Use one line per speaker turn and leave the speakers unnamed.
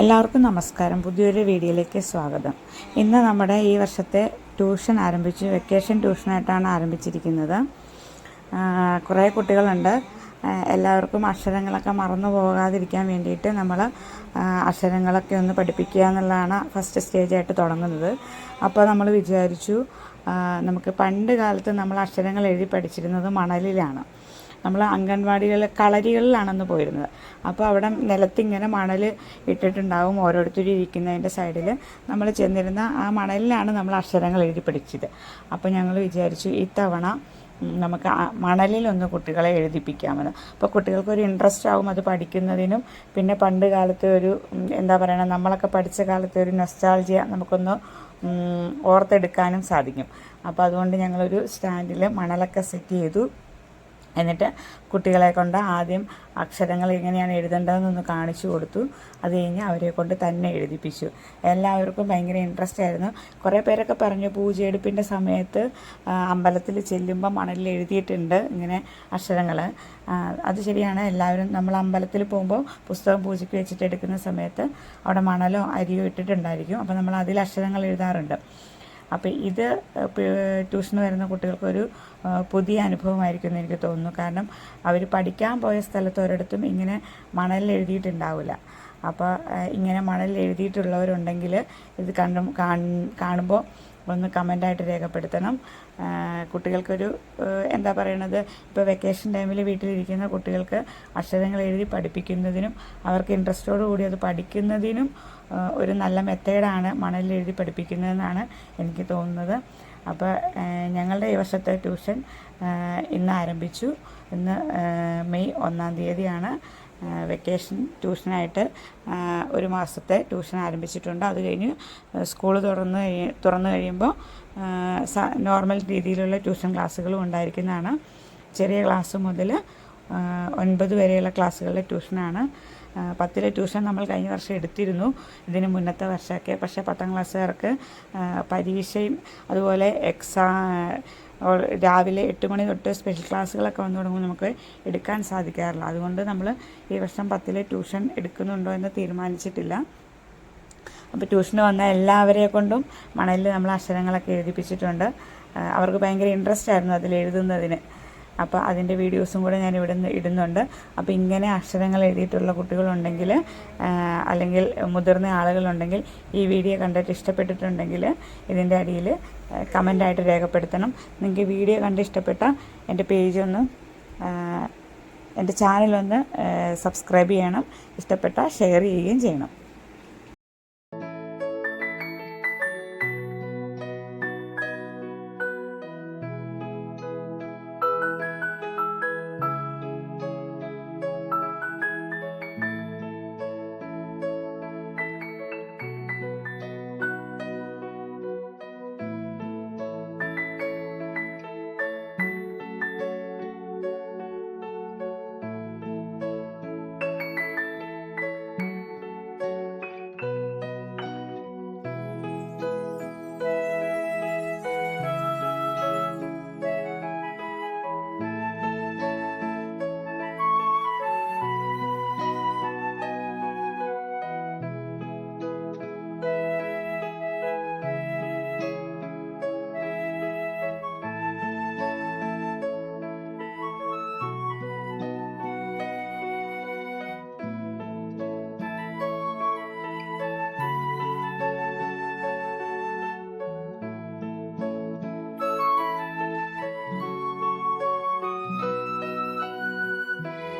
എല്ലാവർക്കും നമസ്കാരം. പുതിയൊരു വീഡിയോയിലേക്ക് സ്വാഗതം. ഇന്ന് നമ്മുടെ ഈ വർഷത്തെ ട്യൂഷൻ ആരംഭിച്ചു വെക്കേഷൻ ട്യൂഷനായിട്ടാണ് ആരംഭിച്ചിരിക്കുന്നത്. കുറേ കുട്ടികളുണ്ട്. എല്ലാവർക്കും അക്ഷരങ്ങളൊക്കെ മറന്നു പോകാതിരിക്കാൻ വേണ്ടിയിട്ട് നമ്മൾ അക്ഷരങ്ങളൊക്കെ ഒന്ന് പഠിപ്പിക്കുക എന്നുള്ളതാണ് ഫസ്റ്റ് സ്റ്റേജായിട്ട് തുടങ്ങുന്നത്. അപ്പോൾ നമ്മൾ വിചാരിച്ചു നമുക്ക് പണ്ട് കാലത്ത് നമ്മൾ അക്ഷരങ്ങൾ എഴുതി പഠിച്ചിരുന്നത് മണലിലാണ്. നമ്മൾ അംഗൻവാടികളിൽ കളരികളിലാണെന്ന് പോയിരുന്നത്. അപ്പോൾ അവിടെ നിലത്തിങ്ങനെ മണൽ ഇട്ടിട്ടുണ്ടാവും ഓരോരുത്തരും ഇരിക്കുന്നതിന്റെ സൈഡിൽ നമ്മൾ ചെന്നിരുന്ന ആ മണലിലാണ് നമ്മൾ അക്ഷരങ്ങൾ എഴുതി പഠിച്ചത് അപ്പോൾ ഞങ്ങൾ വിചാരിച്ചു ഇത്തവണ തവണ നമുക്ക് മണലിലൊന്ന് കുട്ടികളെ എഴുതിപ്പിക്കാമെന്ന്. അപ്പോൾ കുട്ടികൾക്ക് ഒരു ഇൻട്രസ്റ്റ് ആവും അത് പഠിക്കുന്നതിനും. പിന്നെ പണ്ട് കാലത്തെ ഒരു എന്താ പറയുക നമ്മളൊക്കെ പഠിച്ച കാലത്തെ ഒരു നൊസ്റ്റാൾജിയ നമുക്കൊന്ന് ഓർത്തെടുക്കാനും സാധിക്കും. അപ്പോൾ അതുകൊണ്ട് ഞങ്ങളൊരു സ്റ്റാൻഡിൽ മണലൊക്കെ സെറ്റ് ചെയ്തു. എന്നിട്ട് കുട്ടികളെ കൊണ്ട് ആദ്യം അക്ഷരങ്ങൾ എങ്ങനെയാണ് എഴുതേണ്ടതെന്നൊന്ന് കാണിച്ചു കൊടുത്തു. അത് കഴിഞ്ഞ് അവരെ കൊണ്ട് തന്നെ എഴുതിപ്പിച്ചു. എല്ലാവർക്കും ഭയങ്കര ഇൻട്രസ്റ്റ് ആയിരുന്നു. കുറേ പേരൊക്കെ പറഞ്ഞു പൂജയെടുപ്പിന്റെ സമയത്ത് അമ്പലത്തിൽ ചെല്ലുമ്പോൾ മണലിൽ എഴുതിയിട്ടുണ്ട് ഇങ്ങനെ അക്ഷരങ്ങൾ. അത് ശരിയാണ്. എല്ലാവരും നമ്മൾ അമ്പലത്തിൽ പോകുമ്പോൾ പുസ്തകം പൂജയ്ക്ക് വെച്ചിട്ട് എടുക്കുന്ന സമയത്ത് അവിടെ മണലോ അരിയോ ഇട്ടിട്ടുണ്ടായിരിക്കും. അപ്പോൾ നമ്മൾ അതിൽ അക്ഷരങ്ങൾ എഴുതാറുണ്ട്. അപ്പോൾ ഇത് ട്യൂഷന് വരുന്ന കുട്ടികൾക്കൊരു പുതിയ അനുഭവമായിരിക്കും എന്ന് എനിക്ക് തോന്നുന്നു. കാരണം അവർ പഠിക്കാൻ പോയ സ്ഥലത്ത് ഒരിടത്തും ഇങ്ങനെ മണലിൽ എഴുതിയിട്ടുണ്ടാവില്ല. അപ്പോൾ ഇങ്ങനെ മണലിൽ എഴുതിയിട്ടുള്ളവരുണ്ടെങ്കിൽ ഇത് കണ്ടും കാണുമ്പോൾ ഒന്ന് കമന്റായിട്ട് രേഖപ്പെടുത്തണം. കുട്ടികൾക്കൊരു എന്താ പറയണത് ഇപ്പോൾ വെക്കേഷൻ ടൈമിൽ വീട്ടിലിരിക്കുന്ന കുട്ടികൾക്ക് അക്ഷരങ്ങൾ എഴുതി പഠിപ്പിക്കുന്നതിനും അവർക്ക് ഇൻട്രസ്റ്റോടു കൂടി അത് പഠിക്കുന്നതിനും ഒരു നല്ല മെത്തേഡാണ് മണലിൽ എഴുതി പഠിപ്പിക്കുന്നതെന്നാണ് എനിക്ക് തോന്നുന്നത്. അപ്പോൾ ഞങ്ങളുടെ ഈ വർഷത്തെ ട്യൂഷൻ ഇന്ന് ആരംഭിച്ചു. ഇന്ന് മെയ് ഒന്നാം തീയതിയാണ്. വെക്കേഷൻ ട്യൂഷനായിട്ട് ഒരു മാസത്തെ ട്യൂഷൻ ആരംഭിച്ചിട്ടുണ്ട്. അത് കഴിഞ്ഞ് സ്കൂൾ തുറന്ന് കഴി- തുറന്നു കഴിയുമ്പോൾ നോർമൽ രീതിയിലുള്ള ട്യൂഷൻ ക്ലാസ്സുകളും ഉണ്ടായിരിക്കുന്നതാണ്. ചെറിയ ക്ലാസ് മുതൽ ഒൻപത് വരെയുള്ള ക്ലാസ്സുകളിലെ ട്യൂഷനാണ് പത്തിലെ ട്യൂഷൻ നമ്മൾ കഴിഞ്ഞ വർഷം എടുത്തിരുന്നു. ഇതിന് മുന്നത്തെ വർഷമൊക്കെ. പക്ഷേ പത്താം ക്ലാസ്സുകാർക്ക് പരീക്ഷയും അതുപോലെ എക്സാം രാവിലെ എട്ട് മണി തൊട്ട് സ്പെഷ്യൽ ക്ലാസ്സുകളൊക്കെ വന്നു തുടങ്ങുമ്പോൾ നമുക്ക് എടുക്കാൻ സാധിക്കാറില്ല. അതുകൊണ്ട് നമ്മൾ ഈ വർഷം പത്തിലെ ട്യൂഷൻ എടുക്കുന്നുണ്ടോ എന്ന് തീരുമാനിച്ചിട്ടില്ല. അപ്പോൾ ട്യൂഷന് വന്ന എല്ലാവരെ കൊണ്ടും മണലിൽ നമ്മൾ അക്ഷരങ്ങളൊക്കെ എഴുതിപ്പിച്ചിട്ടുണ്ട്. അവർക്ക് ഭയങ്കര ഇൻട്രസ്റ്റ് ആയിരുന്നു അതിൽ എഴുതുന്നതിന്. അപ്പോൾ അതിന്റെ വീഡിയോസും കൂടെ ഞാൻ ഇവിടെ ഇടുന്നുണ്ട്. അപ്പോൾ ഇങ്ങനെ അക്ഷരങ്ങൾ എഴുതിയിട്ടുള്ള കുട്ടികളുണ്ടെങ്കിൽ അല്ലെങ്കിൽ മുതിർന്ന ആളുകളുണ്ടെങ്കിൽ ഈ വീഡിയോ കണ്ടിട്ട് ഇഷ്ടപ്പെട്ടിട്ടുണ്ടെങ്കിൽ ഇതിന്റെ അടിയിൽ കമന്റായിട്ട് രേഖപ്പെടുത്തണം. നിങ്ങൾക്ക് വീഡിയോ കണ്ട് ഇഷ്ടപ്പെട്ട എന്റെ പേജ് ഒന്ന് എന്റെ ചാനലൊന്ന് സബ്സ്ക്രൈബ് ചെയ്യണം. ഇഷ്ടപ്പെട്ട ഷെയർ ചെയ്യുകയും ചെയ്യണം.